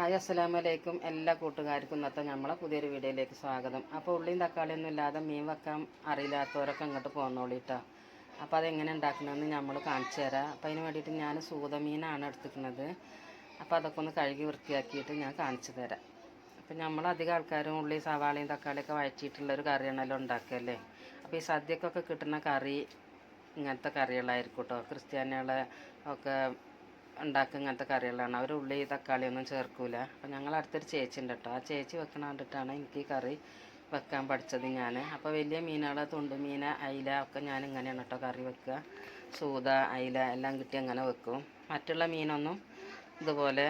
Hi അസ്സലാമു അലൈക്കും. എല്ലാ കൂട്ടുകാർക്കും ഇന്നത്തെ നമ്മളെ പുതിയൊരു വീഡിയോയിലേക്ക് സ്വാഗതം. അപ്പോൾ ഉള്ളിയും തക്കാളിയൊന്നും ഇല്ലാതെ മീൻ വെക്കാൻ അറിയില്ലാത്തവരൊക്കെ അങ്ങോട്ട് പോന്നോളിട്ടോ അപ്പോൾ അതെങ്ങനെ ഉണ്ടാക്കണമെന്ന് നമ്മൾ കാണിച്ചു തരാം. അപ്പോൾ അതിന് വേണ്ടിയിട്ട് ഞാൻ സൂതമീനാണ് എടുത്തിരിക്കുന്നത്. അപ്പോൾ അതൊക്കെ ഒന്ന് കഴുകി വൃത്തിയാക്കിയിട്ട് ഞാൻ കാണിച്ചു തരാം. അപ്പം നമ്മൾ അധികം ആൾക്കാരും ഉള്ളി സവാളയും തക്കാളിയൊക്കെ വഴറ്റിയിട്ടുള്ളൊരു കറിയാണല്ലോ ഉണ്ടാക്കുകയല്ലേ അപ്പോൾ ഈ സദ്യക്കൊക്കെ കിട്ടുന്ന കറി ഇങ്ങനത്തെ കറികളായിരിക്കും കേട്ടോ ക്രിസ്ത്യാനികളെ ഒക്കെ ഉണ്ടാക്കുക ഇങ്ങനത്തെ കറികളാണ്. അവർ ഉള്ളി തക്കാളി ഒന്നും ചേർക്കൂല. അപ്പം ഞങ്ങൾ അടുത്തൊരു ചേച്ചി ഉണ്ട് കേട്ടോ ആ ചേച്ചി വെക്കണ കണ്ടിട്ടാണ് എനിക്ക് ഈ കറി വെക്കാൻ പഠിച്ചത് ഞാൻ അപ്പോൾ വലിയ മീനുകൾ മീന അയില ഒക്കെ ഞാൻ ഇങ്ങനെയാണ് കേട്ടോ കറി വെക്കുക. സൂത അയില എല്ലാം കിട്ടി അങ്ങനെ വെക്കും. മറ്റുള്ള മീനൊന്നും ഇതുപോലെ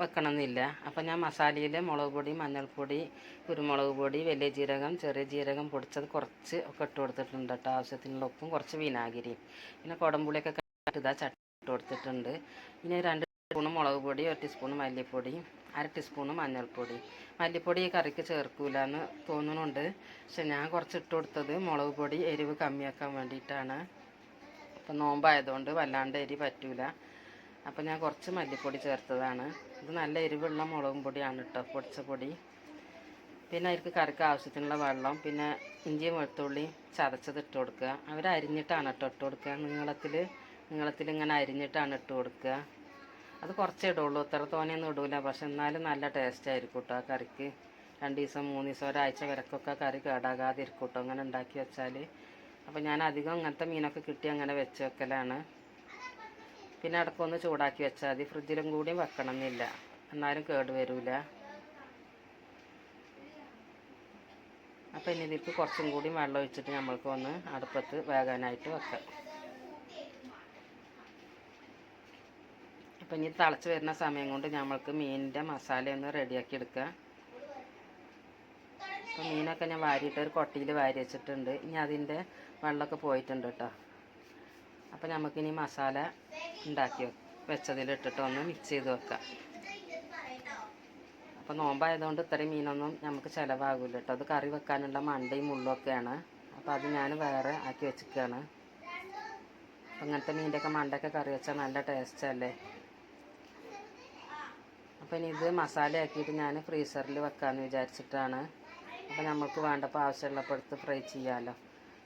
വെക്കണമെന്നില്ല അപ്പം ഞാൻ മസാലയിൽ മുളക് പൊടി മഞ്ഞൾപ്പൊടി കുരുമുളക് പൊടി വലിയ ജീരകം ചെറിയ ജീരകം പൊടിച്ചത് കുറച്ച് ഒക്കെ ഇട്ട് കൊടുത്തിട്ടുണ്ട് കേട്ടോ ആവശ്യത്തിനുള്ള ഉപ്പും കുറച്ച് വിനാഗിരിയും. പിന്നെ കുടംപുളിയൊക്കെ ഇതാ ചട്ടി ഇട്ട് കൊടുത്തിട്ടുണ്ട് ഇനി രണ്ട് സ്പൂണ് മുളക് പൊടി ഒരു ടീസ്പൂണ് മല്ലിപ്പൊടി അര ടീസ്പൂണ് മഞ്ഞൾപ്പൊടി. മല്ലിപ്പൊടി ഈ കറിക്ക് ചേർക്കൂല എന്ന് തോന്നുന്നുണ്ട്. പക്ഷെ ഞാൻ കുറച്ച് ഇട്ട് കൊടുത്തത് മുളക് പൊടി എരിവ് കമ്മിയാക്കാൻ വേണ്ടിയിട്ടാണ്. അപ്പം നോമ്പായതുകൊണ്ട് വല്ലാണ്ട് എരി പറ്റൂല. അപ്പം ഞാൻ കുറച്ച് മല്ലിപ്പൊടി ചേർത്തതാണ്. ഇത് നല്ല എരിവുള്ള മുളകും പൊടിയാണ് കേട്ടോ പൊടിച്ച പൊടി. പിന്നെ അവർക്ക് കറിക്ക് ആവശ്യത്തിനുള്ള വെള്ളം പിന്നെ ഇഞ്ചിയും വെളുത്തുള്ളി ചതച്ചത് ഇട്ട് കൊടുക്കുക അവർ അരിഞ്ഞിട്ടാണ് കേട്ടോ ഇട്ട് കൊടുക്കുക നീളത്തിൽ നീളത്തിൽ ഇങ്ങനെ അരിഞ്ഞിട്ടാണ് ഇട്ട് കൊടുക്കുക. അത് കുറച്ചേ ഇടുള്ളൂ. ഇത്ര തോനെയൊന്നും ഇടൂല. പക്ഷെ എന്നാലും നല്ല ടേസ്റ്റ് ആയിരിക്കും കേട്ടോ ആ കറിക്ക്. രണ്ട് ദിവസം മൂന്ന് ദിവസം ഒരാഴ്ച വരക്കൊക്കെ കറി കേടാകാതെ ഇരിക്കും കേട്ടോ അങ്ങനെ ഉണ്ടാക്കി വെച്ചാൽ. അപ്പോൾ ഞാൻ അധികം അങ്ങനത്തെ മീനൊക്കെ കിട്ടി അങ്ങനെ വെച്ച് വെക്കലാണ്. പിന്നെ അടക്കമൊന്ന് ചൂടാക്കി വെച്ചാൽ മതി. ഫ്രിഡ്ജിലും കൂടി വെക്കണം എന്നില്ല എന്നാലും കേട് വരൂല. അപ്പോൾ ഇനി ഇതിലേക്ക് കുറച്ചും കൂടി വെള്ളം ഒഴിച്ചിട്ട് നമ്മൾക്ക് ഒന്ന് അടുപ്പത്ത് വേകാനായിട്ട് വെക്കാം. അപ്പം ഇനി തിളച്ച് വരുന്ന സമയം കൊണ്ട് നമ്മൾക്ക് മീനിന്റെ മസാല ഒന്ന് റെഡിയാക്കി എടുക്കാം. അപ്പോൾ മീനൊക്കെ ഞാൻ വാരിയിട്ട് ഒരു കൊട്ടിയിൽ വാരി വെച്ചിട്ടുണ്ട്. ഇനി അതിന്റെ വെള്ളമൊക്കെ പോയിട്ടുണ്ട് കേട്ടോ. അപ്പോൾ നമുക്കിനി മസാല ഉണ്ടാക്കി വെച്ചതിലിട്ടിട്ട് ഒന്ന് മിക്സ് ചെയ്ത് വെക്കാം. അപ്പോൾ നോമ്പായതുകൊണ്ട് ഇത്രയും മീനൊന്നും നമുക്ക് ചിലവാകില്ല കേട്ടോ. അത് കറി വെക്കാനുള്ള മണ്ടയും മുള്ളൊക്കെയാണ് അപ്പോൾ അത് ഞാൻ വേറെ ആക്കി വെച്ചിരിക്കുകയാണ് അങ്ങനത്തെ മീന്റെയൊക്കെ മണ്ടയൊക്കെ കറി വെച്ചാൽ നല്ല ടേസ്റ്റ് അപ്പം ഇത് മസാല ആക്കിയിട്ട് ഞാൻ ഫ്രീസറിൽ വെക്കാമെന്ന് വിചാരിച്ചിട്ടാണ്. അപ്പോൾ നമുക്ക് വേണ്ടപ്പോൾ ആവശ്യമുള്ളപ്പോൾ എടുത്ത് ഫ്രൈ ചെയ്യാമല്ലോ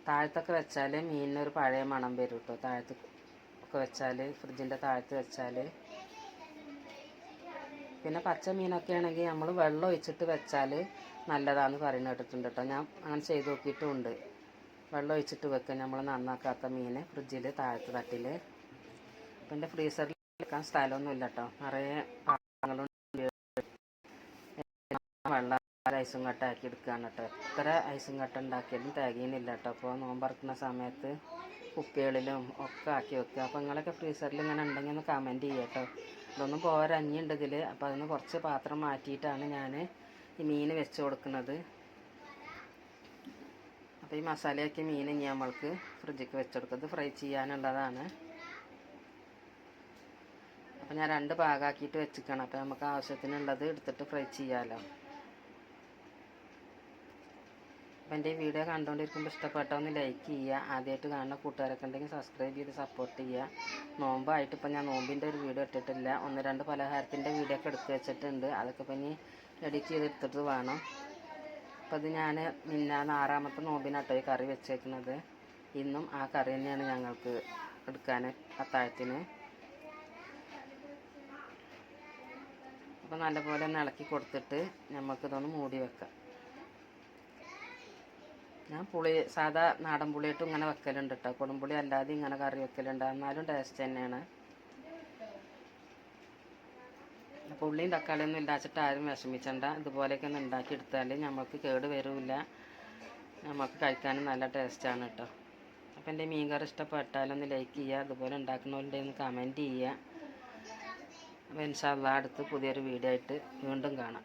താഴത്തൊക്കെ വെച്ചാൽ മീനിനൊരു പഴയ മണം വരും കേട്ടോ താഴത്ത് ഒക്കെ വെച്ചാൽ ഫ്രിഡ്ജിന്റെ താഴത്ത് വെച്ചാൽ പിന്നെ പച്ച മീനൊക്കെ ആണെങ്കിൽ നമ്മൾ വെള്ളം ഒഴിച്ചിട്ട് വെച്ചാൽ നല്ലതാണെന്ന് പറയുന്നത് കേട്ടിട്ടുണ്ട് കേട്ടോ ഞാൻ അങ്ങനെ ചെയ്ത് നോക്കിയിട്ടുമുണ്ട് വെള്ളം ഒഴിച്ചിട്ട് വെക്കുക നമ്മൾ നന്നാക്കാത്ത മീൻ ഫ്രിഡ്ജിൽ താഴത്ത് തട്ടിൽ അപ്പം എന്റെ ഫ്രീസറിൽ വെക്കാൻ സ്ഥലമൊന്നുമില്ല കേട്ടോ നിറയെ വെള്ളം ഐസും കട്ട ആക്കി എടുക്കുകയാണ് കേട്ടോ എത്ര ഐസും കട്ട. ഉണ്ടാക്കിയാലും തികയുന്നില്ല കേട്ടോ അപ്പോൾ നോമ്പറക്കുന്ന സമയത്ത് കുപ്പികളിലും ഒക്കെ ആക്കി വെക്കുക. അപ്പോൾ നിങ്ങളൊക്കെ ഫ്രീസറിൽ ഇങ്ങനെ ഉണ്ടെങ്കിൽ ഒന്ന് കമന്റ് ചെയ്യുക കേട്ടോ. ഇതൊന്നും പോരഞ്ഞുണ്ട് ഇതിൽ അപ്പോൾ അതിന് കുറച്ച് പാത്രം മാറ്റിയിട്ടാണ് ഞാൻ ഈ മീൻ വെച്ച് കൊടുക്കുന്നത്. അപ്പോൾ ഈ മസാലയാക്കിയ മീൻ ഇനി നമ്മൾക്ക് ഫ്രിഡ്ജിക്ക് വെച്ചെടുക്കുന്നത് ഫ്രൈ ചെയ്യാനുള്ളതാണ്. അപ്പോൾ ഞാൻ രണ്ട് ഭാഗമാക്കിയിട്ട് വെച്ചിക്കണം. അപ്പോൾ നമുക്ക് ആവശ്യത്തിനുള്ളത് എടുത്തിട്ട് ഫ്രൈ ചെയ്യാമല്ലോ അപ്പോൾ എന്റെ ഈ വീഡിയോ കണ്ടുകൊണ്ടിരിക്കുമ്പോൾ ഇഷ്ടപ്പെട്ടോ ഒന്ന് ലൈക്ക് ചെയ്യുക. ആദ്യമായിട്ട് കാണുന്ന കൂട്ടുകാരൊക്കെ ഉണ്ടെങ്കിൽ സബ്സ്ക്രൈബ് ചെയ്ത് സപ്പോർട്ട് ചെയ്യുക. നോമ്പായിട്ട് ഇപ്പോൾ ഞാൻ നോമ്പിന്റെ ഒരു വീഡിയോ ഇട്ടിട്ടില്ല. ഒന്ന് രണ്ട് പലഹാരത്തിന്റെ വീഡിയോ ഒക്കെ എടുത്ത് വെച്ചിട്ടുണ്ട്. അതൊക്കെ ഇപ്പം ഇനി എഡിറ്റ് ചെയ്തെടുത്തിട്ട് വേണം. അപ്പോൾ അത് ഞാൻ മിന്നാന്ന് ആറാമത്തെ നോമ്പിനാട്ടോ ഈ കറി വെച്ചേക്കുന്നത്. ഇന്നും ആ കറി തന്നെയാണ് ഞങ്ങൾക്ക് എടുക്കാൻ അത്താഴത്തിന് അപ്പോൾ നല്ലപോലെ ഒന്ന് ഇളക്കി കൊടുത്തിട്ട് നമുക്കിതൊന്ന് മൂടി വെക്കാം. ഞാൻ പുളി സാധാ നാടൻ പുളിയിട്ടും ഇങ്ങനെ വെക്കലുണ്ട് കേട്ടോ കൊടുമ്പുളി അല്ലാതെ ഇങ്ങനെ കറി വെക്കലുണ്ട്. എന്നാലും ടേസ്റ്റ് തന്നെയാണ്. അപ്പോൾ ഉള്ളിയും തക്കാളിയൊന്നും ഇല്ലാച്ചിട്ട് ആരും വിഷമിച്ചണ്ട. ഇതുപോലെയൊക്കെ ഒന്ന് ഉണ്ടാക്കി എടുത്താൽ നമുക്ക് കേട് വരില്ല. നമുക്ക് കഴിക്കാനും നല്ല ടേസ്റ്റാണ് കേട്ടോ അപ്പോൾ എന്റെ മീൻ കറി ഇഷ്ടപ്പെട്ടാലൊന്ന് ലൈക്ക് ചെയ്യുക അതുപോലെ ഉണ്ടാക്കുന്നവരുണ്ടെന്ന് കമന്റ് ചെയ്യുക ഇൻഷാല്ല അടുത്ത് പുതിയൊരു വീഡിയോ ആയിട്ട് വീണ്ടും കാണാം.